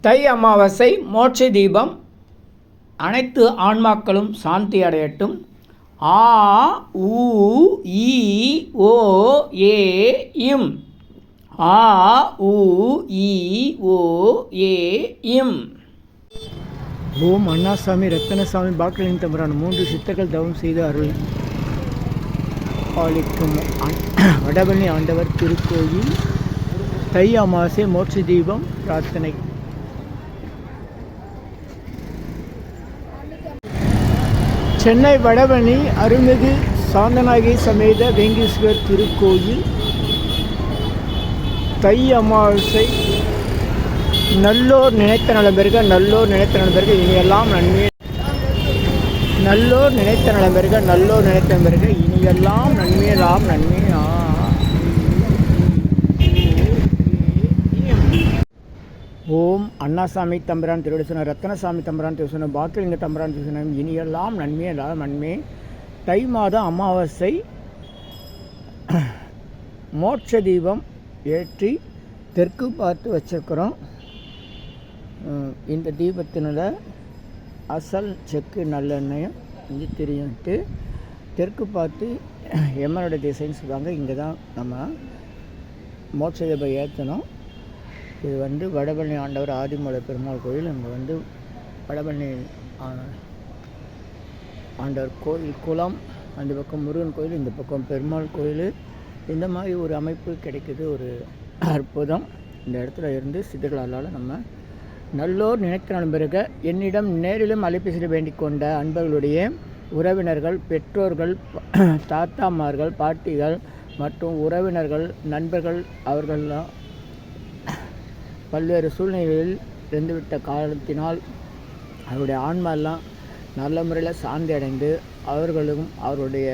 தை அமாவாசை மோட்ச தீபம் அனைத்து ஆன்மாக்களும் சாந்தி அடையட்டும். ஆ உ ஈ ஓ ஏ இம். ஆ உ ஈ ஓ ஏ இம். ஓம் அண்ணாசாமி ரத்தனசாமி பாக்கலின் தம்பரான் மூன்று சித்தர்கள் தவம் செய்து அருள் பாலிக்கும் ஆண்- வடபழனி ஆண்டவர் திருக்கோயில். தை அமாவாசை மோட்ச தீபம் பிரார்த்தனை. சென்னை வடபழனி அருள்மிகு சாந்தநாயகி சமேத வேங்கீஸ்வரர் திருக்கோயில் தை அமாவாசை. நல்லோர் நினைத்த நலம் நல்லோர் நினைத்த நலம் பெருக இனியெல்லாம் நன்மை. நல்லோர் நினைத்த நலம் நல்லோர் நினைத்த நலம் இனியெல்லாம் நன்மையெல்லாம் நன்மையா? ஓம் அண்ணாசாமி தம்பிரான் திருவிடசனம் ரத்னசாமி தம்பிரான் திருவசன பாக்கிலிங்க தம்பிரான் திருவசனம் இனியெல்லாம் நன்மையெல்லாம் நன்மை. தை மாதம் அமாவாசை மோட்ச தீபம் ஏற்றி தெற்கு பார்த்து வச்சுருக்குறோம். இந்த தீபத்தினோட அசல் செக்கு நல்லெண்ணெயும் இஞ்சி தெரியும்ட்டு தெற்கு பார்த்து எம்மனோட திசைன்னு சொல்லுவாங்க. இங்கே தான் நம்ம மோட்ச தீபம் ஏற்றணும். இது வந்து வடபழனி ஆண்டவர் ஆதிமலை பெருமாள் கோயில். இங்கே வந்து வடபழனி ஆண்டவர் கோயில் குளம் அந்த பக்கம் முருகன் கோயில் இந்த பக்கம் பெருமாள் கோயில். இந்த மாதிரி ஒரு அமைப்பு கிடைக்கிது ஒரு அற்புதம். இந்த இடத்துல இருந்து சித்தர்களால் நம்ம நல்லோர் நினைத்த நண்பருக என்னிடம் நேரிலும் அலைபேசியில் வேண்டிக் கொண்ட அன்பர்களுடைய உறவினர்கள் பெற்றோர்கள் தாத்தாமார்கள் பாட்டிகள் மற்றும் உறவினர்கள் நண்பர்கள் அவர்கள்லாம் பல்வேறு சூழ்நிலைகளில் இருந்துவிட்ட காலத்தினால் அவருடைய ஆன்மாலாம் நல்ல முறையில் சாந்தி அடைந்து அவர்களும் அவருடைய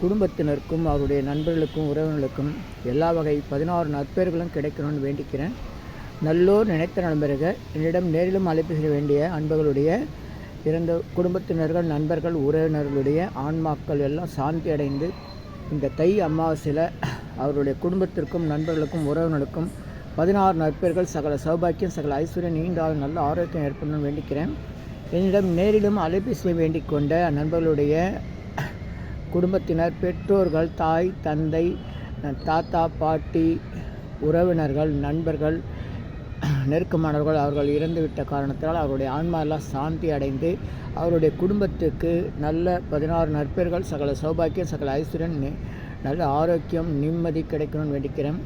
குடும்பத்தினருக்கும் அவருடைய நண்பர்களுக்கும் உறவினர்களுக்கும் எல்லா வகை பதினாறு நற்பெயர்களும் கிடைக்கணும்னு வேண்டிக்கிறேன். நல்லோர் நினைத்த நண்பர்கள் என்னிடம் நேரிலும் அழைப்பு செய்ய வேண்டிய அன்பர்களுடைய இறந்த குடும்பத்தினர்கள் நண்பர்கள் உறவினர்களுடைய ஆன்மாக்கள் எல்லாம் சாந்தி அடைந்து இந்த தை அமாவாசையில் அவருடைய குடும்பத்திற்கும் நண்பர்களுக்கும் உறவினர்களுக்கும் பதினாறு நற்பெயர்கள் சகல சௌபாக்கியம் சகல ஐஸ்வர்யம் நீண்டால் நல்ல ஆரோக்கியம் ஏற்படணும்னு வேண்டிக்கிறேன். என்னிடம் நேரிலும் அலைபேசியை வேண்டிக் கொண்ட நண்பர்களுடைய குடும்பத்தினர் பெற்றோர்கள் தாய் தந்தை தாத்தா பாட்டி உறவினர்கள் நண்பர்கள் நெருக்கமானவர்கள் அவர்கள் இறந்துவிட்ட காரணத்தினால் அவருடைய ஆன்மா சாந்தி அடைந்து அவருடைய குடும்பத்துக்கு நல்ல பதினாறு நற்பெயர்கள் சகல சௌபாக்கியம் சகல ஐஸ்வர்யம் நல்ல ஆரோக்கியம் நிம்மதி கிடைக்கணும்னு வேண்டிக்கிறேன்.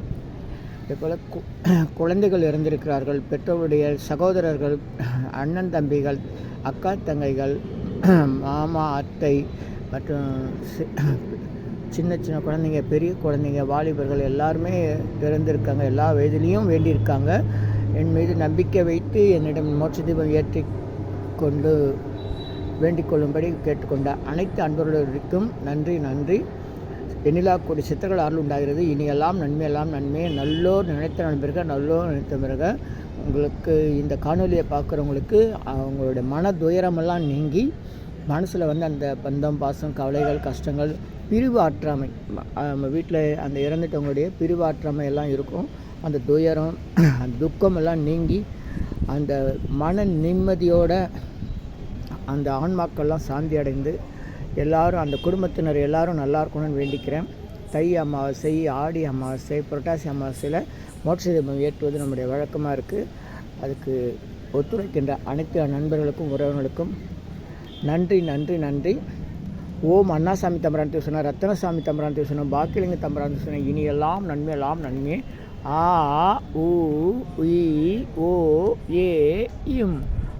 இதுபோல் கு குழந்தைகள் இறந்திருக்கிறார்கள். பெற்றோருடைய சகோதரர்கள் அண்ணன் தம்பிகள் அக்கா தங்கைகள் மாமா அத்தை மற்றும் சி- சின்ன சின்ன குழந்தைங்க பெரிய குழந்தைங்க வாலிபர்கள் எல்லாருமே இறந்திருக்காங்க. எல்லா வயதிலையும் வேண்டியிருக்காங்க. என் மீது நம்பிக்கை வைத்து என்னிடம் மோட்ச தீபம் ஏற்றி கொண்டு வேண்டிக் கொள்ளும்படி கேட்டுக்கொண்ட அனைத்து அன்பர்களுக்கும் நன்றி நன்றி. எண்ணிலா கோடி சித்தர்கள் அருள் உண்டாகிறது. இனியெல்லாம் நன்மையெல்லாம் நன்மை. நல்லோர் நினைத்த நண்பர்கள் நல்லோர் நினைத்த பிறகு உங்களுக்கு இந்த காணொலியை பார்க்குறவங்களுக்கு அவங்களுடைய மன துயரமெல்லாம் நீங்கி மனசில் வந்து அந்த பந்தம் பாசம் கவலைகள் கஷ்டங்கள் பிரிவு ஆற்றாமை. நம்ம வீட்டில் அந்த இறந்துட்டவங்களுடைய பிரிவு ஆற்றாமை எல்லாம் இருக்கும். அந்த துயரம் அந்த துக்கம் எல்லாம் நீங்கி அந்த மன நிம்மதியோட அந்த ஆன்மாக்கள்லாம் சாந்தி அடைந்து எல்லாரும் அந்த குடும்பத்தினர் எல்லாரும் நல்லா இருக்கணும்னு வேண்டிக்கிறேன். தை அமாவாசை ஆடி அமாவாசை புரட்டாசி அமாவாசையில் மோட்ச தீபம் ஏற்றுவது நம்முடைய வழக்கமாக இருக்குது அதுக்கு ஒத்துழைக்கின்ற அனைத்து நண்பர்களுக்கும் உறவினர்களுக்கும் நன்றி நன்றி நன்றி. ஓம் அண்ணாசாமி தம்பரான் சொன்ன ரத்தனசாமி தம்பரான் சொன்ன பாக்கியலிங்க தம்பரான் சொன்ன இனி எல்லாம் நன்மை எல்லாம் நன்மை. ஆ உ இ ஓ ஏ இம்.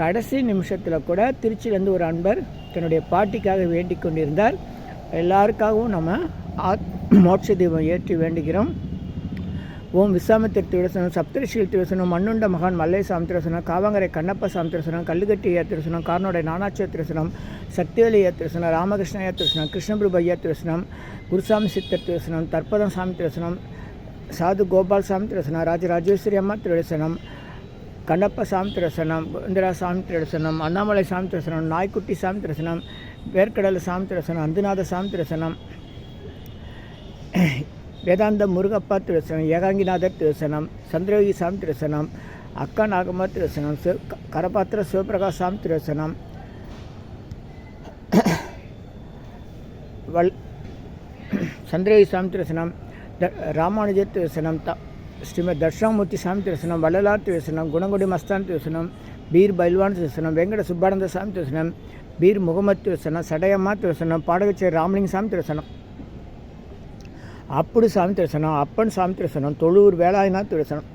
கடைசி நிமிஷத்தில் கூட திருச்சியிலேருந்து ஒரு அன்பர் தன்னுடைய பாட்டிக்காக வேண்டிக் கொண்டிருந்தார். எல்லாருக்காகவும் நம்ம ஆத் மோட்ச தீபம் ஏற்றி வேண்டுகிறோம். ஓம் விஸ்வாமித்திர திருசனம் சப்தரிஷிகள் திருசனம் மண்ணுண்ட மகான் மல்லை சாமி திருசனம் காவங்கரை கண்ணப்ப சாமி திருசனம் கல்லுகட்டி ஐயா திருசனம் நானாட்சிய திருசனம் சக்திவேலி ஏத்திரசனம் திருசனம் ராமகிருஷ்ண ஐயா திருசனம் கிருஷ்ணபிரபு ஐயா திருசனம் குருசாமி சித்தர் திருசனம் தற்பதம் சாமி திருசனம் சாது கோபால் சாமி திருசனம் ராஜராஜேஸ்வரி அம்மா திருசனம் கண்ணப்ப சாமி இந்திரா சாமி திருசனம் அண்ணாமலை சாமி நாய்க்குட்டி சாமி திருசனம் வேர்க்கடலை சாமி திருசனம் அந்துநாத சாமி வேதாந்த முருகப்பா திருசனம் ஏகாங்கிநாதர் திருசனம் சந்திரயோகி சாமி திருசனம் அக்கா நாகம்மா திருசனம் சிவ க- கரபாத்திர சிவபிரகாஷ் சாமி திருசனம் வல் சந்திரயோகி சாமி திருசனம் த ராமானுஜர் திருசனம் த ஸ்ரீமத் தர்ஷாமூர்த்தி சாமி திருசனம் வள்ளலார் திருசனம் குணங்குடி மஸ்தான் திருசனம் பீர் பைல்வான் திருசனம் வெங்கட சுப்பானந்த சாமி திருசனம் பீர் முகமது திருசனம் சடையம்மா திருசனம் பாடகச்சேரி ராமலிங்க சாமி திருசனம். அப்புடு சாமி திருசனம் அப்பன் சாமி திருசனம் தொழூர் வேலாயுநாத் திருசனம்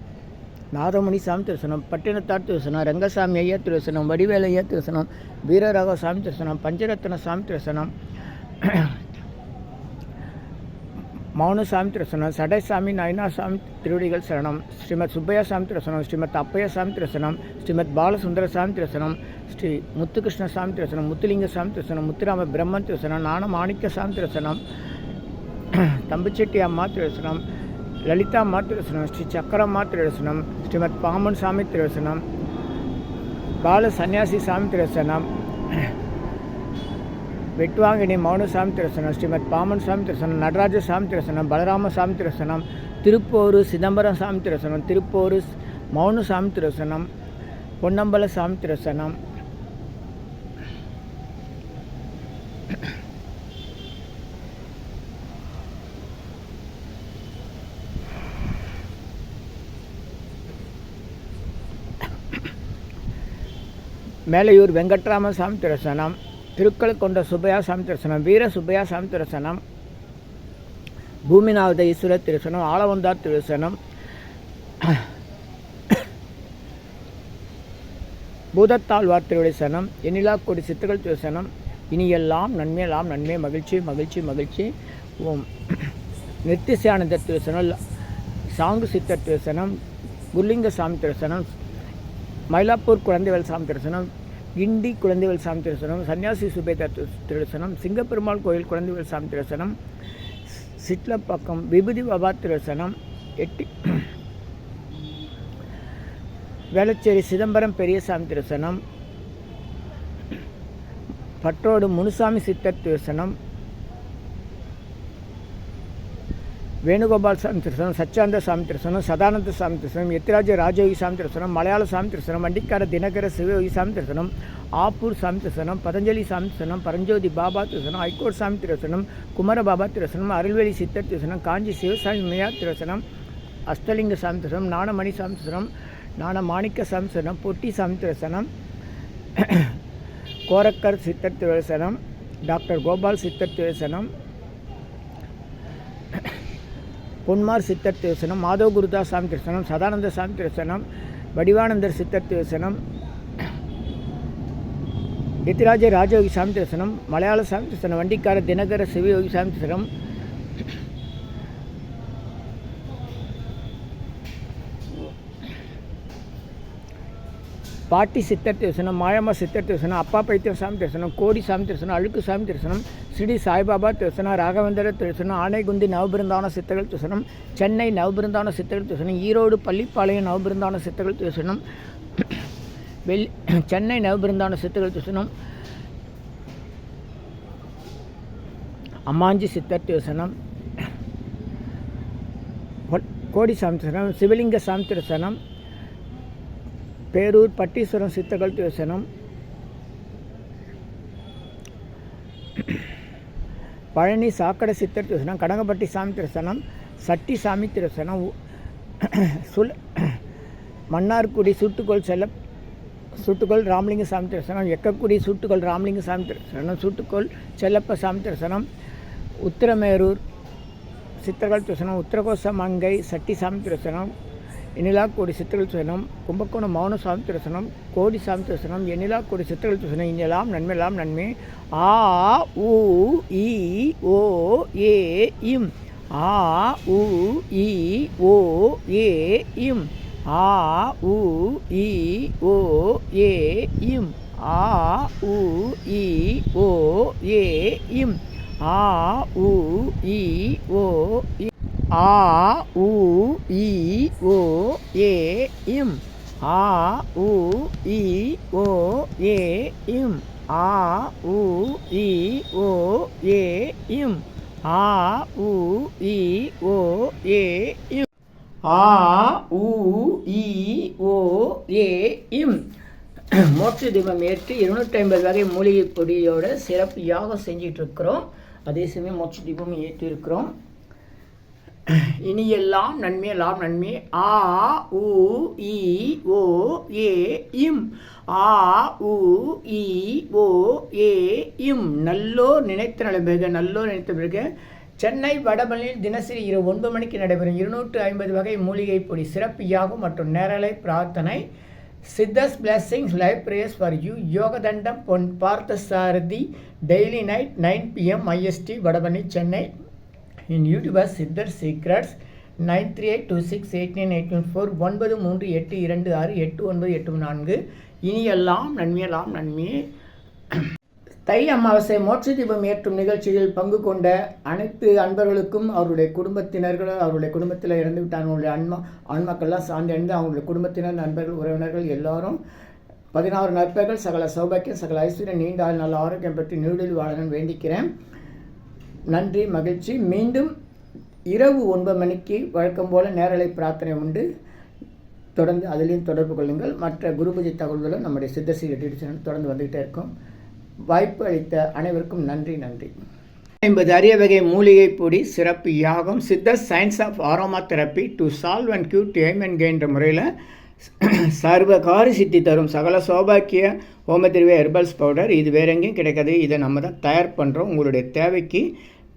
நாதமணி சாமி திருசனம் பட்டினத்தார் திருசனம் ரங்கசாமி ஐயா திருசனம் வடிவேல ஐயா திருசனம் வீரராக சாமி திருசனம் பஞ்சரத்ன சாமி திருசனம் மௌனசாமி திருசனம் சடைசாமி நயனா சாமி திருவடிகள் சரணம் ஸ்ரீமத் சுப்பையா சாமி திருசனம் ஸ்ரீமத் அப்பையாசாமி திருசனம் ஸ்ரீமத் பாலசுந்தர சாமி திருசனம் ஸ்ரீ முத்துகிருஷ்ண சாமி திருசனம் முத்துலிங்க சாமி திருசனம் முத்துராம பிரம்மன் திருசனம் நாண மாணிக்கசாமி திருசனம் தம்பிச்செட்டி அம்மா திருசனம் லலிதா அம்மா திருசனம் ஸ்ரீ சக்கரம்மா திருசனம் ஸ்ரீமத் பாமன் சாமி திருசனம் பால சன்னியாசி சாமி திருசனம் வெட்டுவாங்கினி மௌன சாமி திருசனம் ஸ்ரீமத் பாமன் சாமி திருசனம் நடராஜ சாமி திருசனம் பலராம சாமி திருசனம் திருப்போர் சிதம்பரம் சாமி திருசனம் திருப்போரு மௌன சாமி திருசனம் பொன்னம்பல சாமி திருசனம். மேலையூர் வெங்கட்ராம சாமி திருசனம். திருக்கல் கொண்ட சுப்பையா சாமி திருசனம் வீர சுப்பையா சாமி திருசனம் பூமிநாத ஈஸ்வர திருசனம் ஆலவந்தார் திருசனம் பூதத்தாழ்வார் திருவிசனம் எண்ணிலா கொடி சித்துகள் திருசனம் இனியெல்லாம் நன்மையெல்லாம் நன்மை மகிழ்ச்சி மகிழ்ச்சி மகிழ்ச்சி. ஓம். நித்திசியானந்த திருசனம் சாங்கு சித்தர் திருசனம் குருலிங்க சாமி திருசனம் மயிலாப்பூர் குழந்தைகள் சாமி திருசனம் கிண்டி குழந்தைகள் சாமி தரிசனம் சன்னியாசி சுபேதா திரு- திருசனம் சிங்கப்பெருமாள் கோயில் குழந்தைகள் சாமி தரிசனம் சிட்லப்பாக்கம் விபூதி பபா திருசனம் எட்டி வேளச்சேரி சிதம்பரம் பெரியசாமி திருசனம் பற்றோடு முனுசாமி சித்தர் திருசனம் வேணுகோபால் சாமி திருசனம் சச்சாந்த சாமி திருசனம் சதானந்த சாமி திருசனம் எத்திராஜ ராஜயோகி சாமி திருசனம் மலையாள சாமி திருசனம் வண்டிக்கார தினகர சிவயோகி சாமி திருசனம் ஆப்பூர் சாமி திருசனம் பதஞ்சலி சாமி திருசனம் பரஞ்சோதி பாபா திருசனம் ஐகோட் சாமி திருசனம் குமர பாபா திருசனம் அருள்வேலி சித்தர் திருசனம் காஞ்சி சிவசாமி மையா திருசனம் அஸ்தலிங்க சாமி திருசனம் நாணமணி சாமி திருசனம் நாண மாணிக்க சாமி திருசனம் பொட்டி சாமி திருசனம் கோரக்கர் சித்தர் திருசனம் டாக்டர் கோபால் சித்தர் திருசனம் பொன்மார் சித்தர் திருசனம் மாதவ குருதாஸ் சாமி திருசனம் சதானந்த சாமி திருசனம் வடிவானந்தர் சித்தர் திருசனம் எத்திராஜ ராஜயோகி சாமி திருசனம் மலையாள சாமி திருசனம் வண்டிக்கார தினகர சிவயோகி சாமி திருசனம் பாட்டி சித்தர் தரிசனம் மாயம்மா சித்தர் தரிசனம் அப்பா பைத்தியம் சாமி தரிசனம் கோடி சாமி தரிசனம் அழுக்கு சாமி தரிசனம் ஸ்ரீ சாய்பாபா தரிசனம் ராகவேந்திர தரிசனம் ஆனைகுந்தி நவபிருந்தான சித்தர்கள் தரிசனம் சென்னை நவபிருந்தான சித்தர்கள் தரிசனம் ஈரோடு பள்ளிப்பாளையம் நவபிருந்தான சித்தர்கள் தரிசனம் வெள் சென்னை நவபிருந்தான சித்தர்கள் தரிசனம் அம்மாஞ்சி சித்தர் தரிசனம் கோடி சாமி தரிசனம் சிவலிங்க சாமி தரிசனம் பேரூர் பட்டீஸ்வரம் சித்தர்கள் திருசனம் பழனி சாக்கடை சித்தர் திருசனம் கடங்கப்பட்டி சாமி திருசனம் சட்டி சாமி திருசனம் சுல் மன்னார்குடி சுட்டுக்கோள் செல்ல சுட்டுக்கோள் ராமலிங்க சாமி திருசனம் எக்கக்குடி சுட்டுக்கோள் ராமலிங்க சாமி திருசனம் சுட்டுக்கோள் செல்லப்ப சாமி திருசனம் உத்திரமேரூர் சித்தர்கள் திருசனம் உத்தரகோச மங்கை சட்டி சாமி திருசனம் எண்ணிலா கோடி சித்தர்கள் சுசனம் கும்பகோணம் மௌனசாமி திருசனம் கோடி சாமி திருசனம் எண்ணிலா கோடி சித்தர்கள் திருசனம் இனியெல்லாம் நன்மையெல்லாம் நன்மை. ஆ உ இ ஓ ஏ இம். ஆ உ இ ஓ ஏ இம். ஆ உ இ ஓ ஏ இம். ஆ உ இ ஓ ஏ இம். ஆ உ இ ஓ ஏ ஆ உ இ ஓ ஏ இம். ஆ உ இ ஓ ஏ இம். ஆ உ இ ஓ ஏ இம். ஆ உ இ ஓ ஏ இம். ஆ உ இ ஓ ஏ இம். மோட்ச தீபம் ஏற்றி இருநூற்றி ஐம்பது வகை மூலிகை பொடியோட சிறப்பு யாகம் செஞ்சிட்டு இருக்கிறோம் அதே சமயம் மோட்ச தீபம் ஏற்றிருக்கிறோம். இனியெல்லாம் நன்மை எல்லாம் நன்மை. ஆ உ இ ஓ ஏ இம். ஆ உ இ ஓ ஏ இம். நல்லோர் நினைத்த நலம்பெருக நல்லோர் நினைத்த பிறகு சென்னை வடபழனியில் தினசரி இரவு ஒன்பது மணிக்கு நடைபெறும் இருநூற்று ஐம்பது வகை மூலிகை பொடி சிறப்பு யாகம் மற்றும் நேரலை பிரார்த்தனை. Siddhas blessings live prayers for you Yogadandam Pon Partha Sarathi daily night nine PM IST Vadapalani Chennai. N YouTuber Siddhar secrets. Nine three eight two six eight nine eight one four ஒன்பது மூன்று எட்டு இரண்டு ஆறு எட்டு ஒன்பது எட்டு நான்கு. இனியெல்லாம் நன்மையெல்லாம் நன்மையே தை அமாவாசை மோட்ச தீபம் ஏற்றும் நிகழ்ச்சியில் பங்கு கொண்ட அனைத்து அன்பர்களுக்கும் அவருடைய குடும்பத்தினர்கள் அவருடைய குடும்பத்தில் இறந்து விட்ட அவங்களுடைய அன்மா ஆன்மாக்கள்லாம் சார்ந்து அடைந்து அவங்களுடைய குடும்பத்தினர் நண்பர்கள் உறவினர்கள் எல்லாரும் பதினாறு நற்பர்கள் சகல சௌபாக்கியம் சகல ஐஸ்வர்யம் நீண்ட ஆள் நல்ல ஆரோக்கியம் பற்றி நியூடெல்லி வாழணும்னு வேண்டிக்கிறேன். நன்றி மகிழ்ச்சி. மீண்டும் இரவு ஒன்பது மணிக்கு வழக்கம் போல் நேரலை பிரார்த்தனை உண்டு. தொடர்ந்து அதிலையும் தொடர்பு கொள்ளுங்கள். மற்ற குருபூஜை தகவல்களும் நம்முடைய சித்தசி ரெட்டி தொடர்ந்து வந்துகிட்டே இருக்கும். வாய்ப்பு அளித்த அனைவருக்கும் நன்றி நன்றி. ஐம்பது அரிய வகை மூலிகை பொடி சிறப்பு யாகம் Siddhar science of aroma therapy to solve and cure them and கேன்ற முறையில் சர்வகாரி சித்தி தரும் சகல சௌபாக்கிய ஹோமதிர்வே ஹெர்பல்ஸ் பவுடர். இது வேற எங்கேயும் கிடைக்காது. இதை நம்ம தான் தயார் பண்ணுறோம் உங்களுடைய தேவைக்கு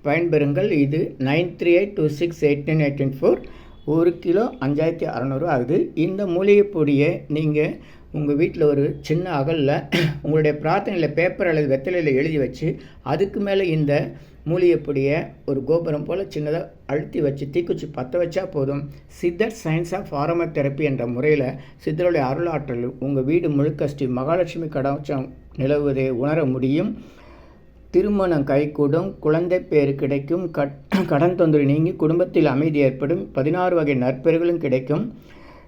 பயன்பெறுங்கள். இது nine three eight two six eight nine eight four. ஒரு கிலோ அஞ்சாயிரத்தி அறநூறு ஆகுது. இந்த மூலிகை பொடியை நீங்கள் உங்கள் வீட்டில் ஒரு சின்ன அகலில் உங்களுடைய பிரார்த்தனையில் பேப்பர் அல்லது வெத்தலையில் எழுதி வச்சு அதுக்கு மேலே இந்த மூலிகைப்பொடியை ஒரு கோபுரம் போல் சின்னதாக அழுத்தி வச்சு தீக்குச்சி பற்ற வச்சா போதும். சித்தர் சயின்ஸ் ஆஃப் ஆரம்ப தெரப்பி என்ற முறையில் சித்தருடைய அருளாற்றல் உங்கள் வீடு முழுக்க ஸ்ரீ மகாலட்சுமி கடாச்சம் நிலவுவதை உணர முடியும். திருமணம் கைகூடும் குழந்தை பேர் கிடைக்கும் கட் கடன் தொந்தரவு நீங்கி குடும்பத்தில் அமைதி ஏற்படும் பதினாறு வகை நற்பெறுகளும் கிடைக்கும்.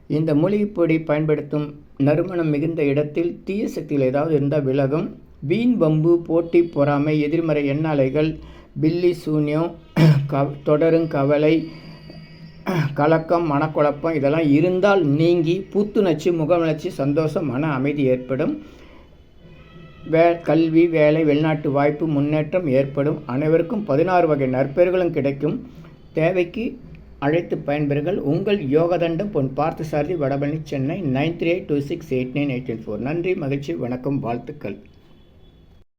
இந்த மூலிகைப் பொடி பயன்படுத்தும் நறுமணம் மிகுந்த இடத்தில் தீய சக்திகள் ஏதாவது இருந்தால் விலகும். வீண் வம்பு போட்டி பொறாமை எதிர்மறை எண்ணாலைகள் பில்லி சூன்யம் க தொடரும் கவலை கலக்கம் மனக்குழப்பம் இதெல்லாம் இருந்தால் நீங்கி புத்துணர்ச்சி முகமலர்ச்சி சந்தோஷம் மன அமைதி ஏற்படும். வே கல்வி வேலை வெளிநாட்டு வாய்ப்பு முன்னேற்றம் ஏற்படும். அனைவருக்கும் பதினாறு வகை நற்பெயர்களும் கிடைக்கும். தேவைக்கு அழைத்து பயன்பெறுங்கள். உங்கள் Yogadandam Pon Parthasarathi Vadapalani Chennai nine three eight two six eight nine eight four. நன்றி மகிழ்ச்சி வணக்கம் வாழ்த்துக்கள்.